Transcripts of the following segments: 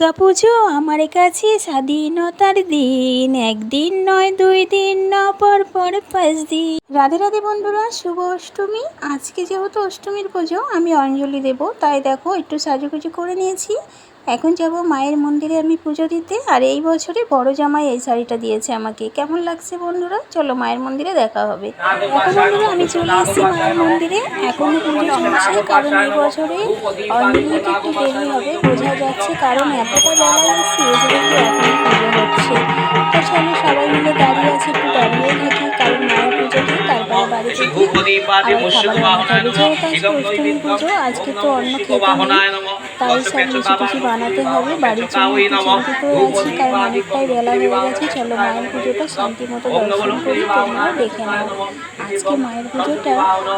দুর্গা পুজো আমার কাছে স্বাধীনতার দিন। একদিন নয়, দুই দিন ন পর পর পাঁচ দিন। রাধে রাধে বন্ধুরা, শুভ অষ্টমী। আজকে যেহেতু অষ্টমীর পুজো, আমি অঞ্জলি দেব, তাই দেখো একটু সাজুগুজু করে নিয়েছি। এখন যাব মায়ের মন্দিরে আমি পুজো দিতে, আর এই বছরে বড় জামাই এই শাড়িটা দিয়েছে আমাকে। কেমন লাগছে বন্ধুরা? চলো মায়ের মন্দিরে দেখা হবে। এখন বন্ধুরা, আমি চলে এসেছি মায়ের মন্দিরে। এখনও পুজো চলছে, কারণ এই বছরে অঞ্জলি একটু দেরি হবে, বোঝা যাচ্ছে কারণ এতটা বেলা এসেছি এই জন্য কি এখন পুজো হচ্ছে। তো চলো সবাই মিলে দাঁড়িয়ে আছে, একটু দাঁড়িয়ে থাকি, কারণ মায়ের পুজো দিই তারপরে বাড়িতে গিয়ে আবার খাবার যেহেতু আজকে অষ্টমী পুজো, আজকে তো অন্য খেতে নেই। তাই সব কিছু কিছু বানাতে হবে। বাড়ির জন্য একটু চিন্তিত আছি কারণ অনেকটাই বেলা হয়ে গেছে। চলো মায়ের পুজোটা শান্তি মতো দর্শন করি তোমরাও দেখে নাও। আজকে মায়ের পুজোটা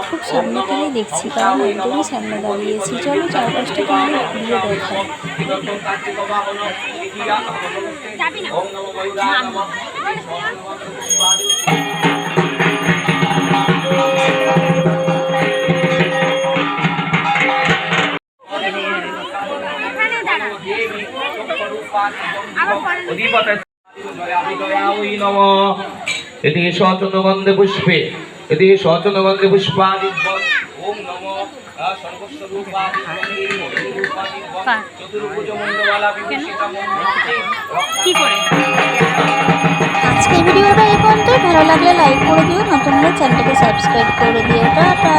খুব সামনে থেকে দেখছি কারণ একদমই সামনে দাঁড়িয়েছি। চলো চারপাশটা তোমার ঘুরে দেখাই। এদিকে সচন্দগন্ধে পুষ্পে এদিকে সচন্দগন্ধে পুষ্পাদি ওম নম আজকের ভিডিওটা এই পর্যন্ত ভালো লাগলে লাইক করে দিও, নতুন হলে চ্যানেলটাকে সাবস্ক্রাইব করে দিও। টাটা।